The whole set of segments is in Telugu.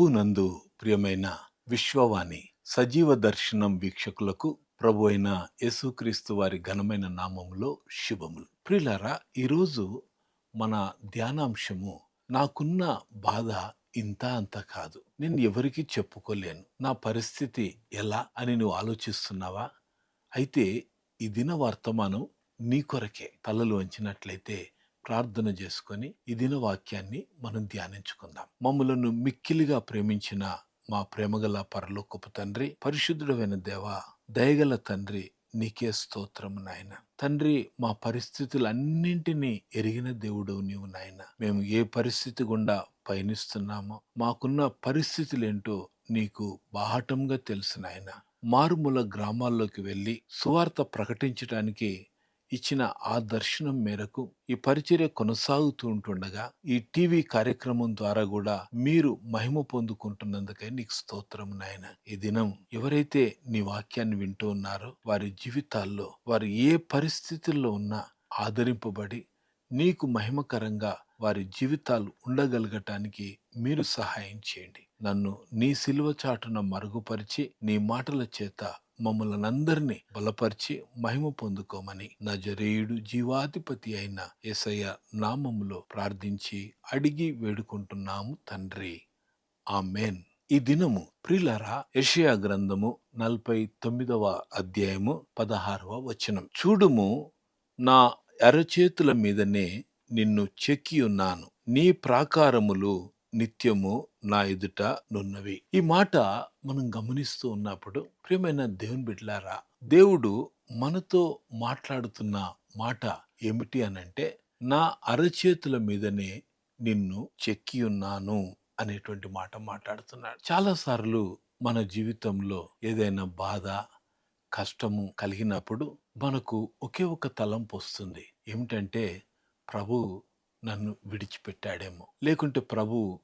ప్రభునందు ప్రియమైన విశ్వవాణి సజీవ దర్శనం వీక్షకులకు ప్రభు అయిన యేసుక్రీస్తు వారి ఘనమైన నామంలో శుభములు. ప్రియులారా ఈరోజు మన ధ్యానాంశము నాకున్న బాధ ఇంత అంత కాదు. నేను ఎవరికి చెప్పుకోలేను. నా పరిస్థితి ఎలా అని నువ్వు ఆలోచిస్తున్నావా? అయితే ఈ దిన వర్తమానం నీ కొరకే తలలు వంచినట్లయితే ప్రార్థన చేసుకొని ఈ దిన వాక్యాన్ని మనం ధ్యానించుకుందాం. మమ్మలను మిక్కిలిగా ప్రేమించిన మా ప్రేమగల పరలోకపు తండ్రి పరిశుద్ధుడమైన దేవ దయగల తండ్రి నీకే స్తోత్రం నాయన. తండ్రి మా పరిస్థితులన్నింటినీ ఎరిగిన దేవుడు నీవు నాయన. మేము ఏ పరిస్థితి గుండా పయనిస్తున్నామో మాకున్న పరిస్థితులేంటో నీకు బాహటంగా తెలుసు నాయన. మారుమూల గ్రామాల్లోకి వెళ్ళి సువార్త ప్రకటించడానికి ఇచ్చిన ఆ దర్శనం మేరకు ఈ పరిచర్య కొనసాగుతూ ఉంటుండగా ఈ టీవీ కార్యక్రమం ద్వారా కూడా మీరు మహిమ పొందుకుంటున్నందుకై నీకు స్తోత్రం నాయన. ఈ దినం ఎవరైతే నీ వాక్యాన్ని వింటూ ఉన్నారో వారి జీవితాల్లో వారు ఏ పరిస్థితుల్లో ఉన్నా ఆదరింపబడి నీకు మహిమకరంగా వారి జీవితాలు ఉండగలగటానికి మీరు సహాయం చేయండి. నన్ను నీ సిలువ చాటున మరుగుపరిచి నీ మాటల చేత మమ్మల్ని అందరినీ బలపరిచి మహిమ పొందుకోమని నజరేయుడు జీవాధిపతి అయిన యేసయ్య నామములో ప్రార్థించి అడిగి వేడుకుంటున్నాము తండ్రి. ఆమెన్. ఈ దినము ప్రిలరా యెషయా గ్రంథము నలభై తొమ్మిదవ అధ్యాయము పదహారవ వచనం. చూడుము నా అరచేతుల మీదనే నిన్ను చెక్కి ఉన్నాను నీ ప్రాకారములు నిత్యము నా ఎదుట నున్నవి. ఈ మాట మనం గమనిస్తూ ఉన్నప్పుడు ప్రియమైన దేవుని బిడ్డలారా దేవుడు మనతో మాట్లాడుతున్న మాట ఏమిటి అనంటే నా అరచేతుల మీదనే నిన్ను చెక్కి ఉన్నాను అనేటువంటి మాట మాట్లాడుతున్నాడు. చాలా సార్లు మన జీవితంలో ఏదైనా బాధ కష్టము కలిగినప్పుడు మనకు ఒకే ఒక తలంపు వస్తుంది. ఏమిటంటే ప్రభు నన్ను విడిచిపెట్టాడేమో. లేకుంటే ప్రభు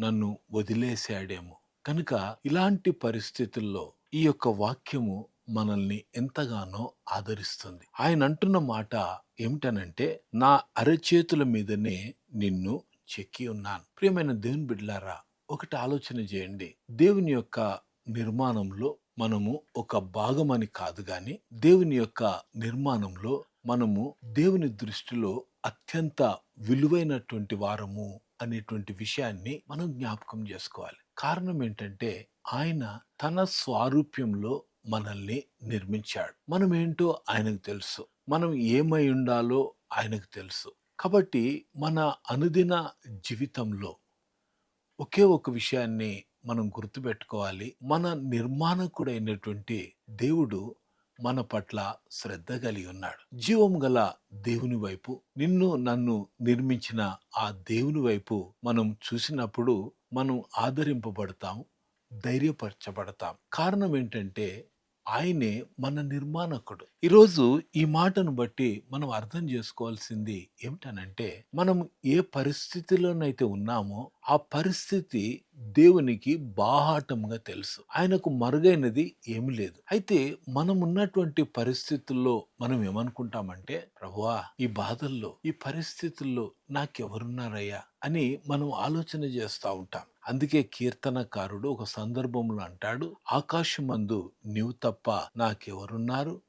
నన్ను వదిలేశాడేమో. కనుక ఇలాంటి పరిస్థితుల్లో ఈ యొక్క వాక్యము మనల్ని ఎంతగానో ఆదరిస్తుంది. ఆయన అంటున్న మాట ఏమిటనంటే నా అరచేతుల మీదనే నిన్ను చెక్కి ఉన్నాను. ప్రియమైన దేవుని బిడ్లారా ఒకటి ఆలోచన చేయండి. దేవుని యొక్క నిర్మాణంలో మనము ఒక భాగమని కాదు గాని దేవుని యొక్క నిర్మాణంలో మనము దేవుని దృష్టిలో అత్యంత విలువైనటువంటి వారము అనేటువంటి విషయాన్ని మనం జ్ఞాపకం చేసుకోవాలి. కారణం ఏంటంటే ఆయన తన స్వారూప్యంలో మనల్ని నిర్మించాడు. మనం ఏంటో ఆయనకు తెలుసు. మనం ఏమై ఉండాలో ఆయనకు తెలుసు. కాబట్టి మన అనుదిన జీవితంలో ఒకే ఒక విషయాన్ని మనం గుర్తుపెట్టుకోవాలి. మన నిర్మాణకుడైనటువంటి దేవుడు మన పట్ల శ్రద్ధ కలిగి ఉన్నాడు. జీవం గల దేవుని వైపు నిన్ను నన్ను నిర్మించిన ఆ దేవుని వైపు మనం చూసినప్పుడు మనం ఆదరింపబడతాం ధైర్యపరచబడతాం. కారణం ఏంటంటే ఆయనే మన నిర్మాణకుడు. ఈరోజు ఈ మాటను బట్టి మనం అర్థం చేసుకోవాల్సింది ఏమిటనంటే మనం ఏ పరిస్థితిలోనైతే ఉన్నామో ఆ పరిస్థితి దేవునికి బాహాటంగా తెలుసు. ఆయనకు మరుగైనది ఏమి లేదు. అయితే మనం ఉన్నటువంటి పరిస్థితుల్లో మనం ఏమనుకుంటామంటే ప్రభువా ఈ బాధల్లో ఈ పరిస్థితుల్లో నాకెవరున్నారయ్యా? అని మనం ఆలోచన చేస్తూ ఉంటాం. అందుకే కీర్తనకారుడు ఒక సందర్భంలో అంటాడు ఆకాశమందు నీవు తప్ప నాకెవరున్నారు?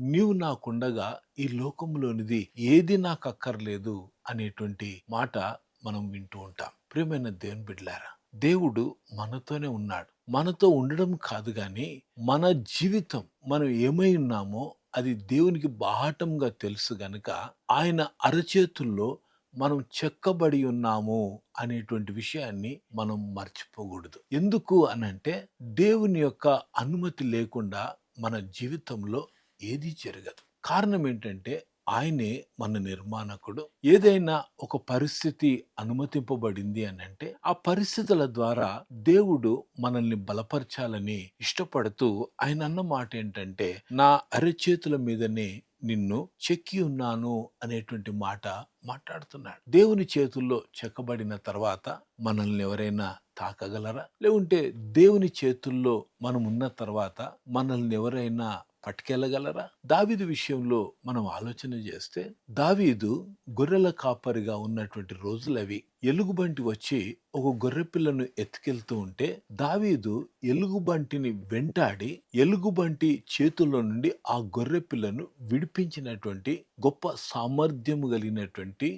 నీవు నాకుండగా ఈ లోకంలోనిది ఏది నాకు అక్కర్లేదు అనేటువంటి మాట మనం వింటూ ఉంటాం. ప్రియమైన దేవుని బిడ్లారా దేవుడు మనతోనే ఉన్నాడు. మనతో ఉండడం కాదు కానీ మన జీవితం మనం ఏమై ఉన్నామో అది దేవునికి బాహాటంగా తెలుసు గనుక ఆయన అరచేతుల్లో మనం చెక్కబడి ఉన్నాము అనేటువంటి విషయాన్ని మనం మర్చిపోకూడదు. ఎందుకు అనంటే దేవుని యొక్క అనుమతి లేకుండా మన జీవితంలో ఏది జరగదు. కారణం ఏంటంటే ఆయనే మన నిర్మాణకుడు. ఏదైనా ఒక పరిస్థితి అనుమతింపబడింది అని అంటే ఆ పరిస్థితుల ద్వారా దేవుడు మనల్ని బలపరచాలని ఇష్టపడుతూ ఆయన అన్న మాట ఏంటంటే నా అరచేతుల మీదనే నిన్ను చెక్కి ఉన్నాను అనేటువంటి మాట మాట్లాడుతున్నాడు. దేవుని చేతుల్లో చెక్కబడిన తర్వాత మనల్ని ఎవరైనా తాకగలరా? లేకుంటే దేవుని చేతుల్లో మనం ఉన్న తర్వాత మనల్ని ఎవరైనా పట్టుకెళ్ళగలరా? దావీదు విషయంలో మనం ఆలోచన చేస్తే దావీదు గొర్రెల కాపరిగా ఉన్నటువంటి రోజులవి ఎలుగుబంటి వచ్చి ఒక గొర్రెపిల్లను ఎత్తుకెళ్తూ ఉంటే దావీదు ఎలుగుబంటిని వెంటాడి ఎలుగుబంటి చేతుల్లో నుండి ఆ గొర్రె పిల్లను విడిపించినటువంటి గొప్ప సామర్థ్యము కలిగినటువంటి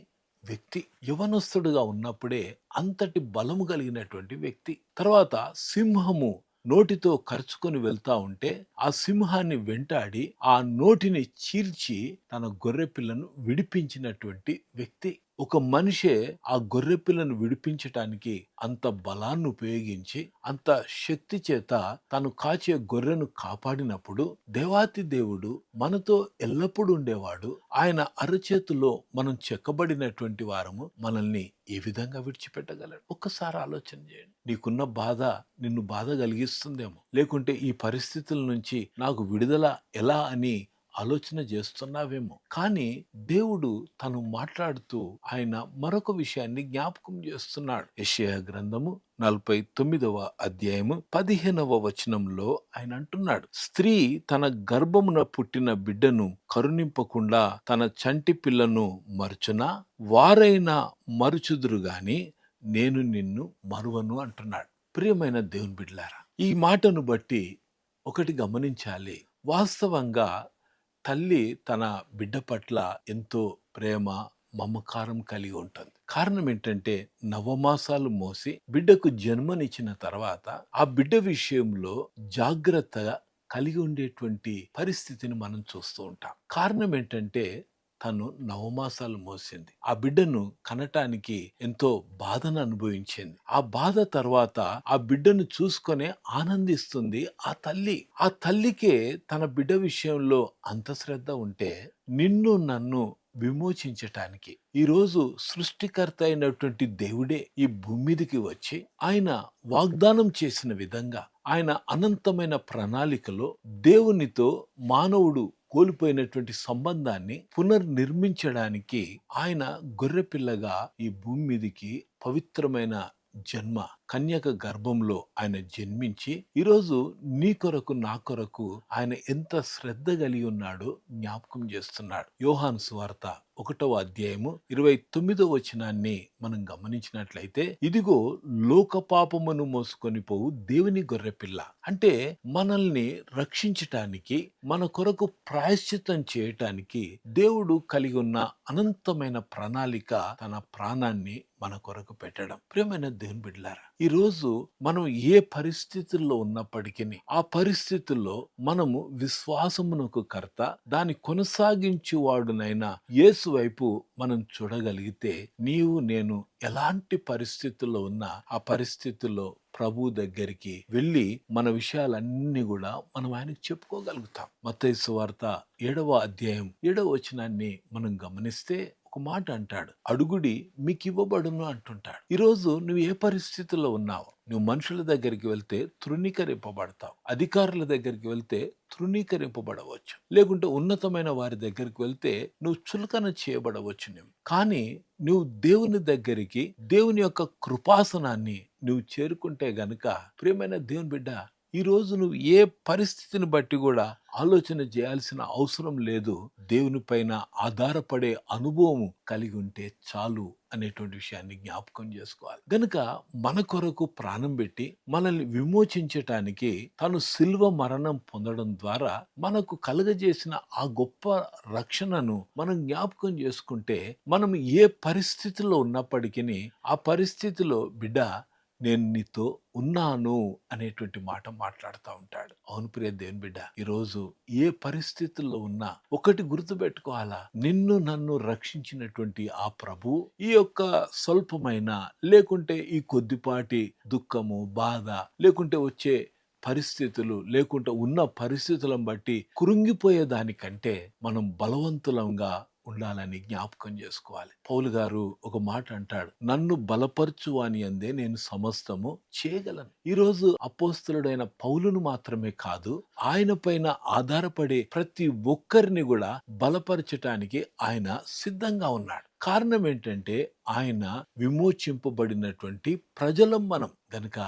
వ్యక్తి యవనస్తుడుగా ఉన్నప్పుడే అంతటి బలము కలిగినటువంటి వ్యక్తి. తర్వాత సింహము నోటితో ఖర్చుకొని వెళ్తా ఉంటే ఆ సింహాన్ని వెంటాడి ఆ నోటిని చీల్చి తన గొర్రె పిల్లను విడిపించినటువంటి వ్యక్తి ఒక మనిషే ఆ గొర్రె పిల్లను విడిపించటానికి అంత బలాన్ని ఉపయోగించి అంత శక్తి చేత తను కాచే గొర్రెను కాపాడినప్పుడు దేవాతి దేవుడు మనతో ఎల్లప్పుడూ ఉండేవాడు. ఆయన అరచేతిలో మనం చెక్కబడినటువంటి వారము మనల్ని ఏ విధంగా విడిచిపెట్టగలడు? ఒక్కసారి ఆలోచన చేయండి. నీకున్న బాధ నిన్ను బాధ కలిగిస్తుందేమో. లేకుంటే ఈ పరిస్థితుల నుంచి నాకు విడుదల ఎలా అని ఆలోచన చేస్తున్నావేమో. కానీ దేవుడు తను మాట్లాడుతూ ఆయన మరొక విషయాన్ని జ్ఞాపకం చేస్తున్నాడు. యెషయా గ్రంథము నలభై తొమ్మిదవ అధ్యాయము పదిహేనవ వచనంలో ఆయన అంటున్నాడు. స్త్రీ తన గర్భమున పుట్టిన బిడ్డను కరుణింపకుండా తన చంటి పిల్లను మరుచునా? వారైనా మరుచుదురు గాని నేను నిన్ను మరువను అంటున్నాడు. ప్రియమైన దేవుని బిడ్డలారా ఈ మాటను బట్టి ఒకటి గమనించాలి. వాస్తవంగా తల్లి తన బిడ్డ పట్ల ఎంతో ప్రేమ మమకారం కలిగి ఉంటుంది. కారణం ఏంటంటే నవమాసాలు మోసి బిడ్డకు జన్మనిచ్చిన తర్వాత ఆ బిడ్డ విషయంలో జాగ్రత్తగా కలిగి ఉండేటువంటి పరిస్థితిని మనం చూస్తూ ఉంటాం. కారణం ఏంటంటే తను నవమాసాలు మోసింది. ఆ బిడ్డను కనటానికి ఎంతో బాధను అనుభవించింది. ఆ బాధ తర్వాత ఆ బిడ్డను చూసుకొని ఆనందిస్తుంది ఆ తల్లి. ఆ తల్లికే తన బిడ్డ విషయంలో అంత శ్రద్ధ ఉంటే నిన్ను నన్ను విమోచించటానికి. ఈరోజు సృష్టికర్త అయినటువంటి దేవుడే ఈ భూమి మీదకి వచ్చి ఆయన వాగ్దానం చేసిన విధంగా ఆయన అనంతమైన ప్రణాళికలో దేవునితో మానవుడు కోల్పోయినటువంటి సంబంధాన్ని పునర్నిర్మించడానికి ఆయన గొర్రెపిల్లగా ఈ భూమి మీదకి పవిత్రమైన జన్మ కన్యక గర్భంలో ఆయన జన్మించి ఈరోజు నీ కొరకు నా కొరకు ఆయన ఎంత శ్రద్ధ కలిగి ఉన్నాడో జ్ఞాపకం చేస్తున్నాడు. యోహాను సువార్త ఒకటవ అధ్యాయము ఇరవై తొమ్మిదవ వచనాన్ని మనం గమనించినట్లయితే ఇదిగో లోక పాపమును మోసుకొని పోవు దేవుని గొర్రెపిల్ల. అంటే మనల్ని రక్షించటానికి మన కొరకు ప్రాయశ్చితం చేయటానికి దేవుడు కలిగి ఉన్న అనంతమైన ప్రణాళిక తన ప్రాణాన్ని మన కొరకు పెట్టడం. ప్రియమైన దేవుని బిడ్డలారా ఈరోజు మనం ఏ పరిస్థితుల్లో ఉన్నప్పటికీ ఆ పరిస్థితుల్లో మనము విశ్వాసమునకు కర్త దాన్ని కొనసాగించేవాడునైనా యేసు వైపు మనం చూడగలిగితే నీవు నేను ఎలాంటి పరిస్థితుల్లో ఉన్నా ఆ పరిస్థితుల్లో ప్రభు దగ్గరికి వెళ్ళి మన విషయాలన్నీ కూడా మనం ఆయనకు చెప్పుకోగలుగుతాం. మత్తయి వార్త ఏడవ అధ్యాయం ఏడవ వచనాన్ని మనం గమనిస్తే ఒక మాట అంటాడు. అడుగుడి మీకు ఇవ్వబడును అంటుంటాడు. ఈరోజు నువ్వు ఏ పరిస్థితుల్లో ఉన్నావు నువ్వు మనుషుల దగ్గరికి వెళ్తే తృణీకరింపబడతావు. అధికారుల దగ్గరికి వెళ్తే తృణీకరింపబడవచ్చు. లేకుంటే ఉన్నతమైన వారి దగ్గరికి వెళ్తే నువ్వు చులకన చేయబడవచ్చు నువ్వు. కానీ నువ్వు దేవుని దగ్గరికి దేవుని యొక్క కృపాసనాన్ని నువ్వు చేరుకుంటే గనుక ప్రియమైన దేవుని బిడ్డ ఈ నువ్వు ఏ పరిస్థితిని బట్టి కూడా ఆలోచన చేయాల్సిన అవసరం లేదు. దేవుని పైన ఆధారపడే అనుభవం కలిగి ఉంటే చాలు అనేటువంటి విషయాన్ని జ్ఞాపకం చేసుకోవాలి. గనుక మన కొరకు ప్రాణం పెట్టి మనల్ని విమోచించటానికి తను సిల్వ మరణం పొందడం ద్వారా మనకు కలుగజేసిన ఆ గొప్ప రక్షణను మనం జ్ఞాపకం చేసుకుంటే మనం ఏ పరిస్థితిలో ఉన్నప్పటికీ ఆ పరిస్థితిలో బిడ్డ నేను నీతో ఉన్నాను అనేటువంటి మాట మాట్లాడుతూ ఉంటాడు. అవును ప్రియ దేవుని బిడ్డ ఈరోజు ఏ పరిస్థితుల్లో ఉన్నా ఒకటి గుర్తుపెట్టుకోవాలా? నిన్ను నన్ను రక్షించినటువంటి ఆ ప్రభు ఈ యొక్క స్వల్పమైన లేకుంటే ఈ కొద్దిపాటి దుఃఖము బాధ లేకుంటే వచ్చే పరిస్థితులు లేకుంటే ఉన్న పరిస్థితులను బట్టి కృంగిపోయే దానికంటే మనం బలవంతులంగా ఉండాలని జ్ఞాపకం చేసుకోవాలి. పౌలు గారు ఒక మాట అంటాడు నన్ను బలపరచు అని అందే నేను సమస్తము చేయగలను. ఈరోజు అపోస్తులుడైన పౌలును మాత్రమే కాదు ఆయన పైన ఆధారపడే ప్రతి ఒక్కరిని కూడా బలపరచటానికి ఆయన సిద్ధంగా ఉన్నాడు. కారణం ఏంటంటే ఆయన విమోచింపబడినటువంటి ప్రజలం మనం. గనుక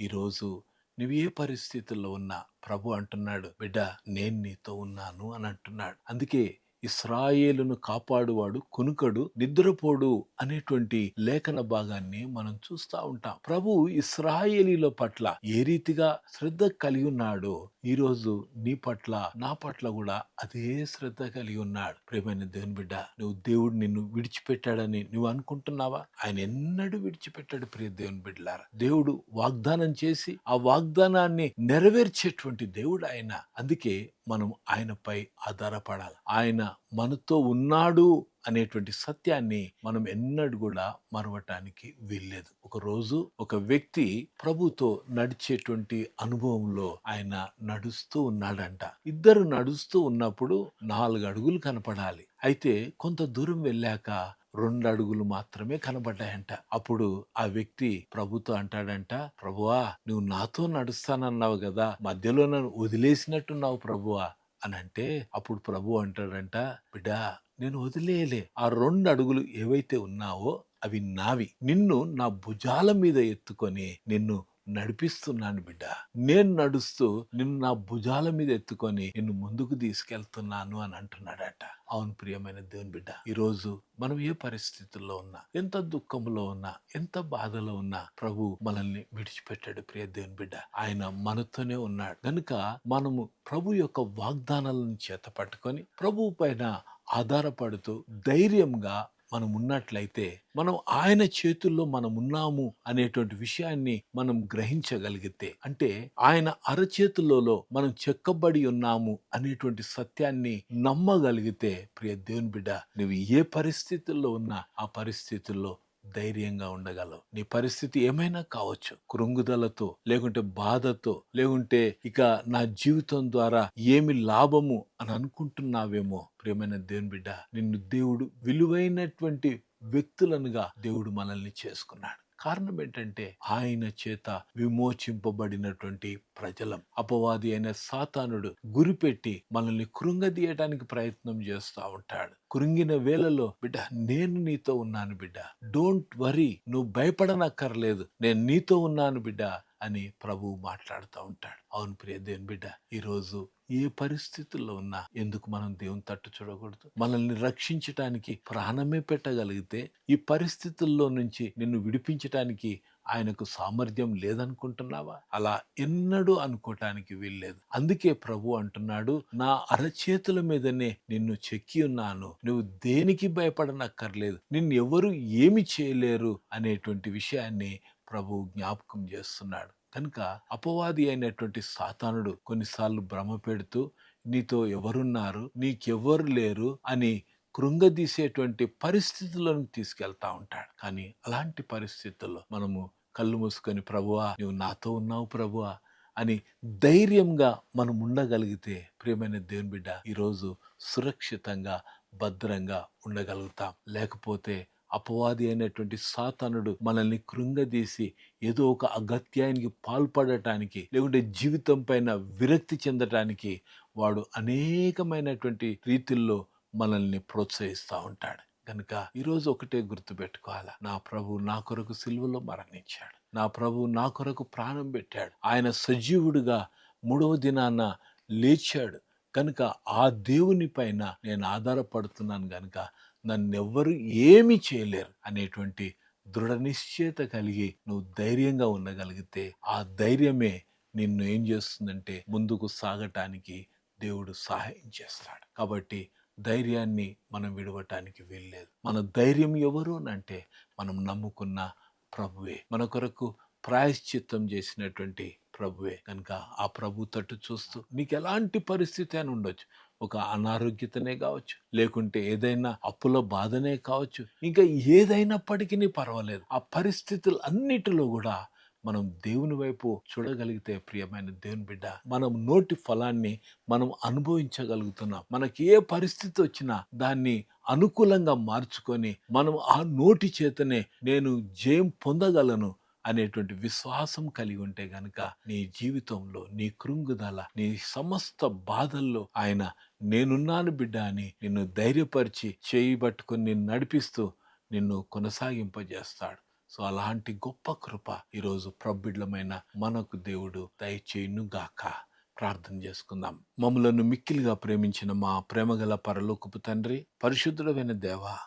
ఈరోజు నువ్వు ఏ పరిస్థితుల్లో ఉన్నా ప్రభు అంటున్నాడు బిడ్డ నేను నీతో ఉన్నాను అని అంటున్నాడు. అందుకే ఇస్రాయేలును కాపాడువాడు కునుకడు నిద్రపోడు అనేటువంటి లేఖన భాగాన్ని మనం చూస్తూ ఉంటాం. ప్రభు ఇస్రాయేలీల పట్ల ఏ రీతిగా శ్రద్ధ కలిగి ఉన్నాడో ఈరోజు నీ పట్ల నా పట్ల కూడా అదే శ్రద్ధ కలిగి ఉన్నాడు. ప్రేమైన దేవుని బిడ్డ నువ్వు దేవుడు నిన్ను విడిచిపెట్టాడని నువ్వు అనుకుంటున్నావా? ఆయన ఎన్నడూ విడిచిపెట్టాడు ప్రియ దేవుని బిడ్డలారా. దేవుడు వాగ్దానం చేసి ఆ వాగ్దానాన్ని నెరవేర్చేటువంటి దేవుడు ఆయన. అందుకే మనం ఆయనపై ఆధారపడాలి. ఆయన మనతో ఉన్నాడు అనేటువంటి సత్యాన్ని మనం ఎన్నడూ కూడా మరవటానికి వీల్లేదు. ఒకరోజు ఒక వ్యక్తి ప్రభుతో నడిచేటువంటి అనుభవంలో ఆయన నడుస్తూ ఉన్నాడంట. ఇద్దరు నడుస్తూ ఉన్నప్పుడు నాలుగు అడుగులు కనపడాలి. అయితే కొంత దూరం వెళ్ళాక రెండు అడుగులు మాత్రమే కనబడ్డాయంట. అప్పుడు ఆ వ్యక్తి ప్రభుతో అంటాడంట ప్రభువా నువ్వు నాతో నడుస్తానన్నావు కదా మధ్యలో నన్ను వదిలేసినట్టున్నావు ప్రభువా అని అంటే అప్పుడు ప్రభు అంటాడంట బిడ్డా నేను వదిలేయలే. ఆ రెండు అడుగులు ఏవైతే ఉన్నావో అవి నావి. నిన్ను నా భుజాల మీద ఎత్తుకొని నిన్ను నడిపిస్తున్నాను బిడ్డ. నేను నడుస్తూ నిన్ను నా భుజాల మీద ఎత్తుకొని నిన్ను ముందుకు తీసుకెళ్తున్నాను అని అంటున్నాడట. అవును ప్రియమైన దేవుని బిడ్డ ఈరోజు మనం ఏ పరిస్థితుల్లో ఉన్నా ఎంత దుఃఖంలో ఉన్నా ఎంత బాధలో ఉన్నా ప్రభు మనల్ని విడిచిపెట్టాడు ప్రియ దేవుని బిడ్డ. ఆయన మనతోనే ఉన్నాడు. కనుక మనము ప్రభు యొక్క వాగ్దానాలను చేత పట్టుకొని ప్రభు పైన ఆధారపడుతూ ధైర్యంగా మనం ఉన్నట్లయితే మనం ఆయన చేతుల్లో మనం ఉన్నాము అనేటువంటి విషయాన్ని మనం గ్రహించగలిగితే అంటే ఆయన అరచేతులలో మనం చెక్కబడి ఉన్నాము అనేటువంటి సత్యాన్ని నమ్మగలిగితే ప్రియ దేవుని బిడ్డ నువ్వు ఏ పరిస్థితుల్లో ఉన్నా ఆ పరిస్థితుల్లో ధైర్యంగా ఉండగలవు. నీ పరిస్థితి ఏమైనా కావచ్చు. కృంగుదలతో లేకుంటే బాధతో లేకుంటే ఇక నా జీవితం ద్వారా ఏమి లాభము అని అనుకుంటున్నావేమో ప్రియమైన దేవుని బిడ్డ నిన్ను దేవుడు విలువైనటువంటి వ్యక్తులనుగా దేవుడు మనల్ని చేసుకున్నాడు. కారణం ఏంటంటే ఆయన చేత విమోచింపబడినటువంటి ప్రజలం. అపవాది అయిన సాతానుడు గురిపెట్టి మనల్ని కృంగదీయటానికి ప్రయత్నం చేస్తూ ఉంటాడు. కృంగిన వేళలో బిడ్డ నేను నీతో ఉన్నాను బిడ్డ. Don't worry. నువ్వు భయపడనక్కర్లేదు. నేను నీతో ఉన్నాను బిడ్డ అని ప్రభువు మాట్లాడుతూ ఉంటాడు. అవును ప్రియ దేవుని బిడ్డ ఈరోజు ఏ పరిస్థితుల్లో ఉన్నా ఎందుకు మనం దేవుని తట్టు చూడకూడదు? మనల్ని రక్షించటానికి ప్రాణమే పెట్టగలిగితే ఈ పరిస్థితుల్లో నుంచి నిన్ను విడిపించటానికి ఆయనకు సామర్థ్యం లేదనుకుంటున్నావా? అలా ఎన్నడూ అనుకోవటానికి వీల్లేదు. అందుకే ప్రభు అంటున్నాడు నా అరచేతుల మీదనే నిన్ను చెక్కి ఉన్నాను. నువ్వు దేనికి భయపడనక్కర్లేదు. నిన్ను ఏమి చేయలేరు అనేటువంటి విషయాన్ని ప్రభు జ్ఞాపకం చేస్తున్నాడు. కనుక అపవాది అయినటువంటి సాతానుడు కొన్నిసార్లు భ్రమ పెడుతూ నీతో ఎవరున్నారు? నీకెవ్వరు లేరు? అని కృంగదీసేటువంటి పరిస్థితులను తీసుకెళ్తా ఉంటాడు. కానీ అలాంటి పరిస్థితుల్లో మనము కళ్ళు మూసుకొని ప్రభువా నువ్వు నాతో ఉన్నావు ప్రభువా అని ధైర్యంగా మనం ఉండగలిగితే ప్రియమైన దేవుని బిడ్డ ఈరోజు సురక్షితంగా భద్రంగా ఉండగలుగుతాం. లేకపోతే అపవాది అయినటువంటి సాతానుడు మనల్ని కృంగదీసి ఏదో ఒక అగత్యానికి పాల్పడటానికి లేకుంటే జీవితం పైన విరక్తి చెందటానికి వాడు అనేకమైనటువంటి రీతిల్లో మనల్ని ప్రోత్సహిస్తూ ఉంటాడు. కనుక ఈరోజు ఒకటే గుర్తుపెట్టుకోవాలా. నా ప్రభు నా కొరకు సిలువలో మరణించాడు. నా ప్రభు నా కొరకు ప్రాణం పెట్టాడు. ఆయన సజీవుడిగా మూడవ దినాన లేచాడు. కనుక ఆ దేవుని పైన నేను ఆధారపడుతున్నాను కనుక నన్నెవ్వరు ఏమి చేయలేరు అనేటువంటి దృఢ నిశ్చయత కలిగి నువ్వు ధైర్యంగా ఉండగలిగితే ఆ ధైర్యమే నిన్ను ఏం చేస్తుందంటే ముందుకు సాగటానికి దేవుడు సహాయం చేస్తాడు. కాబట్టి ధైర్యాన్ని మనం విడవటానికి వీల్లేదు. మన ధైర్యం ఎవరు అని అంటే మనం నమ్ముకున్న ప్రభువే. మన కొరకు ప్రాయశ్చిత్తం చేసినటువంటి ప్రభువే. కనుక ఆ ప్రభు తట్టు చూస్తూ నీకు ఎలాంటి పరిస్థితి అని ఉండొచ్చు. ఒక అనారోగ్యతనే కావచ్చు లేకుంటే ఏదైనా అప్పుల బాధనే కావచ్చు. ఇంకా ఏదైనప్పటికీ పర్వాలేదు. ఆ పరిస్థితులు అన్నిటిలో కూడా మనం దేవుని వైపు చూడగలిగితే ప్రియమైన దేవుని బిడ్డ మనం నోటి ఫలాన్ని మనం అనుభవించగలుగుతున్నాం మనకి ఏ పరిస్థితి వచ్చినా దాన్ని అనుకూలంగా మార్చుకొని మనం ఆ నోటి చేతనే నేను జయం పొందగలను అనేటువంటి విశ్వాసం కలిగి ఉంటే గనక నీ జీవితంలో నీ కృంగుదల నీ సమస్త బాధల్లో ఆయన నేనున్నాను బిడ్డ అని నిన్ను ధైర్యపరిచి చేయి పట్టుకుని నిన్ను నడిపిస్తూ నిన్ను కొనసాగింపజేస్తాడు. సో అలాంటి గొప్ప కృప ఈరోజు ప్రబిడ్లమైన మనకు దేవుడు దయచేయును గాక ప్రార్థన చేసుకుందాం. మమ్మలను మిక్కిలిగా ప్రేమించిన మా ప్రేమగల పరలోకపు తండ్రి పరిశుద్ధుడమైన దేవా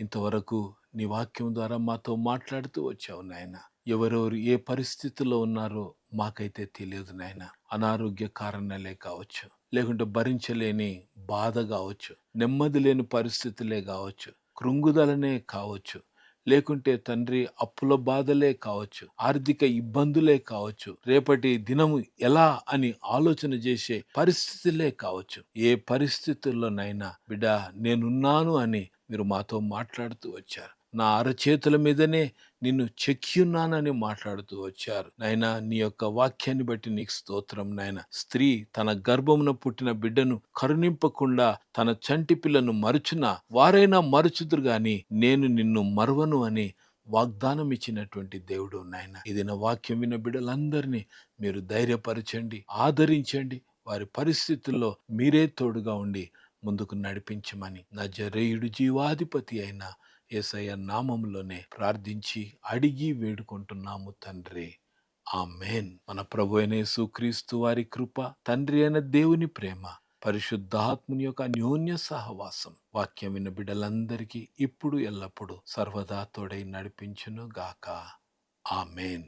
ఇంతవరకు నీ వాక్యం ద్వారా మాతో మాట్లాడుతూ వచ్చావు నాయన. ఎవరెవరు ఏ పరిస్థితిలో ఉన్నారో మాకైతే తెలియదు నాయన. అనారోగ్య కారణాలే కావచ్చు. లేకుంటే భరించలేని బాధ కావచ్చు నెమ్మది లేని పరిస్థితులే కావచ్చు కృంగుదలనే కావచ్చు లేకుంటే తండ్రి అప్పుల బాధలే కావచ్చు ఆర్థిక ఇబ్బందులే కావచ్చు రేపటి దినము ఎలా అని ఆలోచన చేసే పరిస్థితులే కావచ్చు. ఏ పరిస్థితుల్లోనైనా బిడ్డ నేనున్నాను అని మీరు మాతో మాట్లాడుతూ వచ్చారు. నా అరచేతుల మీదనే నిన్ను చెక్కియున్నానని మాట్లాడుతూ వచ్చారు. నాయన నీ యొక్క వాక్యాన్ని బట్టి నీకు స్తోత్రం నాయన. స్త్రీ తన గర్భమున పుట్టిన బిడ్డను కరుణింపకుండా తన చంటి పిల్లను మరుచున వారైనా మరుచుదురు గాని నేను నిన్ను మరువను అని వాగ్దానం ఇచ్చినటువంటి దేవుడు నాయన. ఇది నా వాక్యం విన్న బిడ్డలందరినీ మీరు ధైర్యపరచండి ఆదరించండి. వారి పరిస్థితుల్లో మీరే తోడుగా ఉండి ముందుకు నడిపించమని. నా జరేయుడు జీవాధిపతి అయిన ఏసయ్య నామంలోనే ప్రార్థించి అడిగి వేడుకుంటున్నాము తండ్రి. ఆ మేన్ మన ప్రభు అయిన యేసుక్రీస్తు వారి కృప తండ్రి అయిన దేవుని ప్రేమ పరిశుద్ధాత్ముని యొక్క అన్యోన్య సహవాసం వాక్యం విన్న బిడ్డలందరికీ ఇప్పుడు ఎల్లప్పుడూ సర్వదా తోడై నడిపించును గాక ఆమెన్.